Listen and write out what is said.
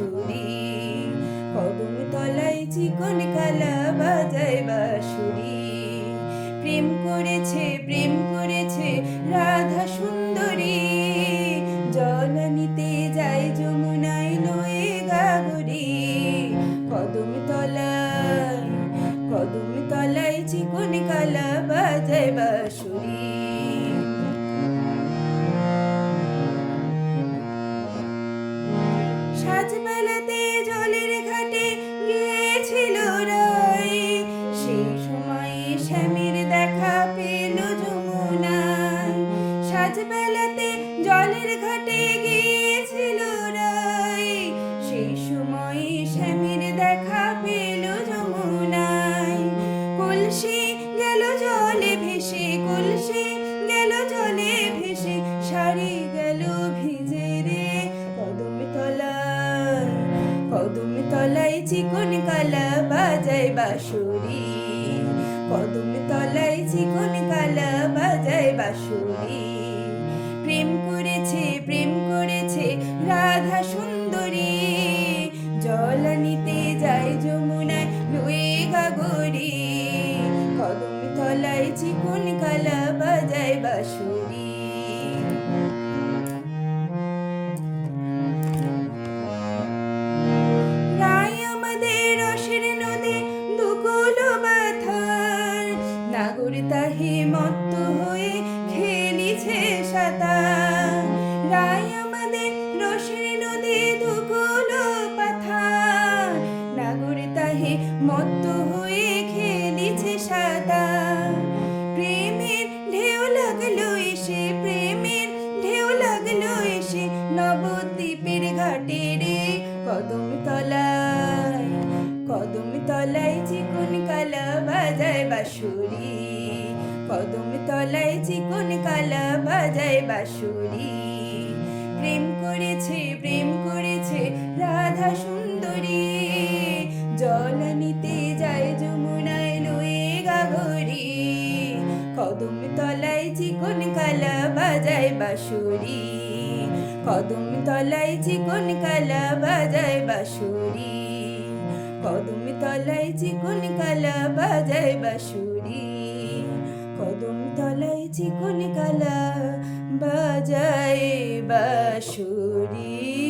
বাঁশুরি কদম তলায় চিকন কালা বাজায় বাঁশুরি প্রেম করেছে প্রেম করেছে রাধা সুন্দরী। জল নিতে যায় যমুনায় লয়ে গাগরি। কদম তলায় কদম তলায় চিকন কালা বাজায় বাঁশুরি সাজবেলাতে জলের ঘাটে গিয়েছিল রায় সেই সময়ে স্বামীর দেখা পেল যমুনায়। কলসি গেল জলে ভেসে, কলসি গেল জলে ভেসে, শাড়ি গেল ভিজে রে কদম তলায় কদম তলায় চিকন কালা বাজায় বাঁশুরি। কদম তলায় চিকন কালা বাজায় বাঁশুরি। প্রেম করেছে প্রেম করেছে রাধা সুন্দরী। জল নিতে যায় যমুনায় লুয়ে গাগরি কদম তলায় চিকন কালা বাজায় বাঁশুরি। তাহে মত্ত মত্ত হয়ে খেলিছে সাঁতার প্রেমের ঢেউ লাগল এসে, প্রেমের ঢেউ লাগল এসে, নবদ্বীপের ঘাটে রে কদম তলায় কদম তলায় চিকন কালা বাজায় বাঁশুরি, কদম তলায় চিকন কালা বাজায় বাঁশুরি। প্রেম করেছে প্রেম করেছে, রাধা সুন্দরী কদম তলায় চিকন কালা বাজায় বাঁশুরি। কদম তলায় চিকন কালা বাজায় বাঁশুরি। কদম তলায় চিকন কালা বাজায় বাঁশুরি। কদম তলায় চিকন কালা বাজায় বাঁশুরি।